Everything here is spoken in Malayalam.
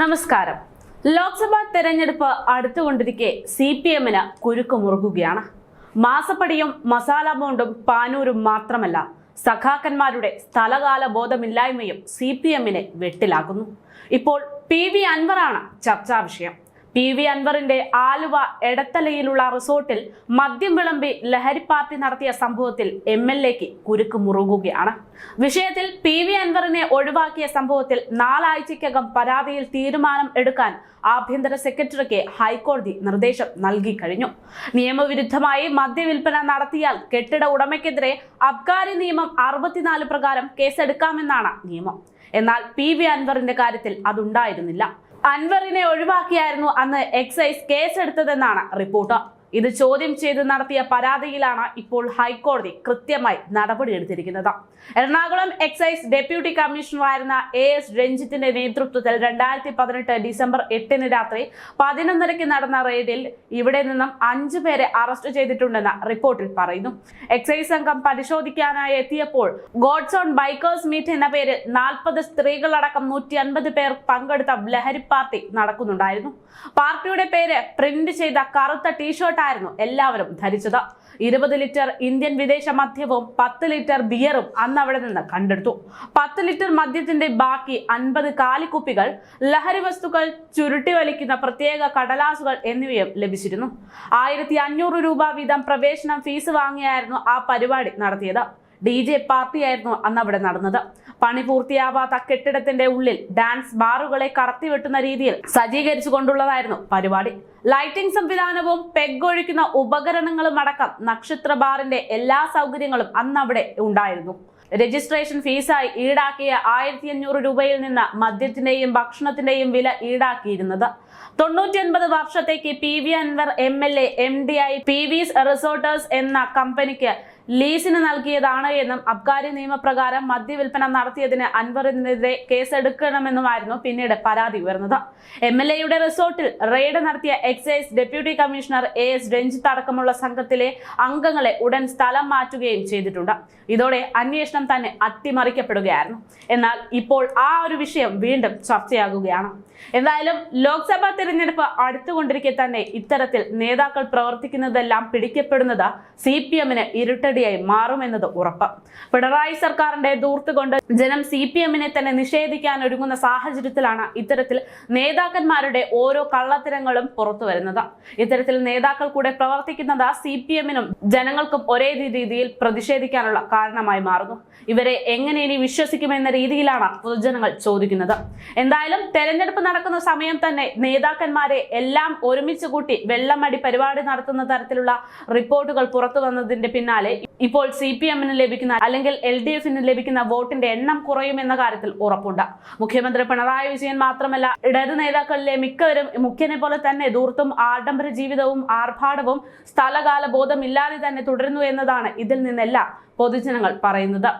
നമസ്കാരം. ലോക്സഭാ തെരഞ്ഞെടുപ്പ് അടുത്തുകൊണ്ടിരിക്കെ സി പി എമ്മിന് കുരുക്ക് മുറുകുകയാണ്. മാസപ്പടിയും മസാല ബോണ്ടും പാനൂരും മാത്രമല്ല സഖാക്കന്മാരുടെ സ്ഥലകാല ബോധമില്ലായ്മയും സി പി എമ്മിനെ വെട്ടിലാക്കുന്നു. ഇപ്പോൾ പി വി അൻവറാണ് ചർച്ചാ വിഷയം. പി വി അൻവറിന്റെ ആലുവ എടത്തലയിലുള്ള റിസോർട്ടിൽ മദ്യം വിളമ്പി ലഹരി പാർട്ടി നടത്തിയ സംഭവത്തിൽ എം എൽ എക്ക് കുരുക്ക് മുറുകുകയാണ്. വിഷയത്തിൽ പി വി അൻവറിനെ ഒഴിവാക്കിയ സംഭവത്തിൽ നാലാഴ്ചയ്ക്കകം പരാതിയിൽ തീരുമാനം എടുക്കാൻ ആഭ്യന്തര സെക്രട്ടറിക്ക് ഹൈക്കോടതി നിർദ്ദേശം നൽകി കഴിഞ്ഞു. നിയമവിരുദ്ധമായി മദ്യവിൽപ്പന നടത്തിയാൽ കെട്ടിട ഉടമയ്ക്കെതിരെ അബ്കാരി നിയമം അറുപത്തിനാല് പ്രകാരം കേസെടുക്കാമെന്നാണ് നിയമം. എന്നാൽ പി വി അൻവറിന്റെ കാര്യത്തിൽ അതുണ്ടായിരുന്നില്ല. അൻവറിനെ ഒഴിവാക്കിയായിരുന്നു അന്ന് എക്സൈസ് കേസെടുത്തതെന്നാണ് റിപ്പോർട്ട്. ഇത് ചോദ്യം ചെയ്ത് നടത്തിയ പരാതിയിലാണ് ഇപ്പോൾ ഹൈക്കോടതി കൃത്യമായി നടപടിയെടുത്തിരിക്കുന്നത് എറണാകുളം എക്സൈസ് ഡെപ്യൂട്ടി കമ്മീഷണറായിരുന്ന എ എസ് രഞ്ജിത്തിന്റെ നേതൃത്വത്തിൽ രണ്ടായിരത്തി പതിനെട്ട് ഡിസംബർ എട്ടിന് രാത്രി പതിനൊന്നരയ്ക്ക് നടന്ന റെയ്ഡിൽ ഇവിടെ നിന്നും അഞ്ചു പേരെ അറസ്റ്റ് ചെയ്തിട്ടുണ്ടെന്ന് റിപ്പോർട്ടിൽ പറയുന്നു. എക്സൈസ് സംഘം പരിശോധിക്കാനായി എത്തിയപ്പോൾ ഗോഡ്സ് ഓൺ ബൈക്കേഴ്സ് മീറ്റ് എന്ന പേരിൽ നാൽപ്പത് സ്ത്രീകളടക്കം നൂറ്റി അൻപത് പേർ പങ്കെടുത്ത ലഹരി പാർട്ടി നടക്കുന്നുണ്ടായിരുന്നു. പാർട്ടിയുടെ പേര് പ്രിന്റ് ചെയ്ത കറുത്ത ടീഷർട്ടായിരുന്നു എല്ലാവരും ധരിച്ചത്. ഇരുപത് ലിറ്റർ ഇന്ത്യൻ വിദേശ മദ്യവും പത്ത് ലിറ്റർ ബിയറും അന്ന് അവിടെ നിന്ന് കണ്ടെടുത്തു. പത്ത് ലിറ്റർ മദ്യത്തിന്റെ ബാക്കി അൻപത് കാലിക്കുപ്പികൾ ലഹരി വസ്തുക്കൾ ചുരുട്ടി വലിക്കുന്ന പ്രത്യേക കടലാസുകൾ എന്നിവയും ലഭിച്ചിരുന്നു. ആയിരത്തി രൂപ വീതം പ്രവേശനം ഫീസ് വാങ്ങിയായിരുന്നു ആ പരിപാടി നടത്തിയത്. ഡി ജെ പാർട്ടിയായിരുന്നു അന്ന് അവിടെ നടന്നത്. പണി പൂർത്തിയാവാത്ത കെട്ടിടത്തിന്റെ ഉള്ളിൽ ഡാൻസ് ബാറുകളെ കടത്തിവെട്ടുന്ന രീതിയിൽ സജ്ജീകരിച്ചുകൊണ്ടുള്ളതായിരുന്നു പരിപാടി. ലൈറ്റിംഗ് സംവിധാനവും പെഗ് ഒഴിക്കുന്ന ഉപകരണങ്ങളും അടക്കം നക്ഷത്ര ബാറിന്റെ എല്ലാ സൗകര്യങ്ങളും അന്ന് അവിടെ ഉണ്ടായിരുന്നു. രജിസ്ട്രേഷൻ ഫീസായി ഈടാക്കിയ ആയിരത്തി അഞ്ഞൂറ് രൂപയിൽ നിന്ന് മദ്യത്തിന്റെയും ഭക്ഷണത്തിന്റെയും വില ഈടാക്കിയിരുന്നത്. തൊണ്ണൂറ്റി ഒൻപത് വർഷത്തേക്ക് P V Anvar M L A M D ആയി പി വിസ് റിസോർട്ടേഴ്സ് എന്ന കമ്പനിക്ക് ലീസിന് നൽകിയതാണ് എന്നും അബ്കാരി നിയമപ്രകാരം മദ്യവിൽപ്പന നടത്തിയതിന് അൻവറിനെതിരെ കേസെടുക്കണമെന്നുമായിരുന്നു പിന്നീട് പരാതി ഉയർന്നത്. എം എൽ എയുടെ റിസോർട്ടിൽ റെയ്ഡ് നടത്തിയ excise deputy commissioner A S Ranjith അടക്കമുള്ള സംഘത്തിലെ അംഗങ്ങളെ ഉടൻ സ്ഥലം മാറ്റുകയും ചെയ്തിട്ടുണ്ട്. ഇതോടെ അന്വേഷണം തന്നെ അട്ടിമറിക്കപ്പെടുകയായിരുന്നു. എന്നാൽ ഇപ്പോൾ ആ ഒരു വിഷയം വീണ്ടും ചർച്ചയാകുകയാണ്. എന്തായാലും ലോക്സഭാ തിരഞ്ഞെടുപ്പ് അടുത്തുകൊണ്ടിരിക്കെ തന്നെ ഇത്തരത്തിൽ നേതാക്കൾ പ്രവർത്തിക്കുന്നതെല്ലാം പിടിക്കപ്പെടുന്നത് സി പി എമ്മിന് ഇരുട്ടടിയായി മാറുമെന്നത് ഉറപ്പ്. പിണറായി സർക്കാരിന്റെ ദൂർത്ത് കൊണ്ട് ജനം സി പി എമ്മിനെ തന്നെ നിഷേധിക്കാൻ ഒരുങ്ങുന്ന സാഹചര്യത്തിലാണ് ഇത്തരത്തിൽ നേതാക്കന്മാരുടെ ഓരോ കള്ളത്തരങ്ങളും പുറത്തു വരുന്നത്. ഇത്തരത്തിൽ നേതാക്കൾ കൂടെ പ്രവർത്തിക്കുന്നത് സി പി എമ്മിനും ജനങ്ങൾക്കും ഒരേ രീതിയിൽ പ്രതിഷേധിക്കാനുള്ള കാരണമായി മാറുന്നു. ഇവരെ എങ്ങനെ ഇനി വിശ്വസിക്കുമെന്ന രീതിയിലാണ് പൊതുജനങ്ങൾ ചോദിക്കുന്നത്. എന്തായാലും തെരഞ്ഞെടുപ്പ് നടക്കുന്ന സമയം തന്നെ നേതാക്കന്മാരെ എല്ലാം ഒരുമിച്ച് കൂട്ടി വെള്ളമടി പരിപാടി നടത്തുന്ന തരത്തിലുള്ള റിപ്പോർട്ടുകൾ പുറത്തു വന്നതിന്റെ പിന്നാലെ ഇപ്പോൾ സി പി എമ്മിന് ലഭിക്കുന്ന അല്ലെങ്കിൽ എൽ ഡി എഫിന് ലഭിക്കുന്ന വോട്ടിന്റെ എണ്ണം കുറയുമെന്ന കാര്യത്തിൽ ഉറപ്പുണ്ട്. മുഖ്യമന്ത്രി പിണറായി വിജയൻ മാത്രമല്ല ഇടത് നേതാക്കളിലെ മിക്കവരും മുഖ്യനെ പോലെ തന്നെ ദൂർത്തും ആഡംബര ജീവിതവും ആർഭാടവും സ്ഥലകാല ബോധമില്ലാതെ തന്നെ തുടരുന്നു എന്നതാണ് ഇതിൽ നിന്നെല്ലാം പൊതുജനങ്ങൾ പറയുന്നത്.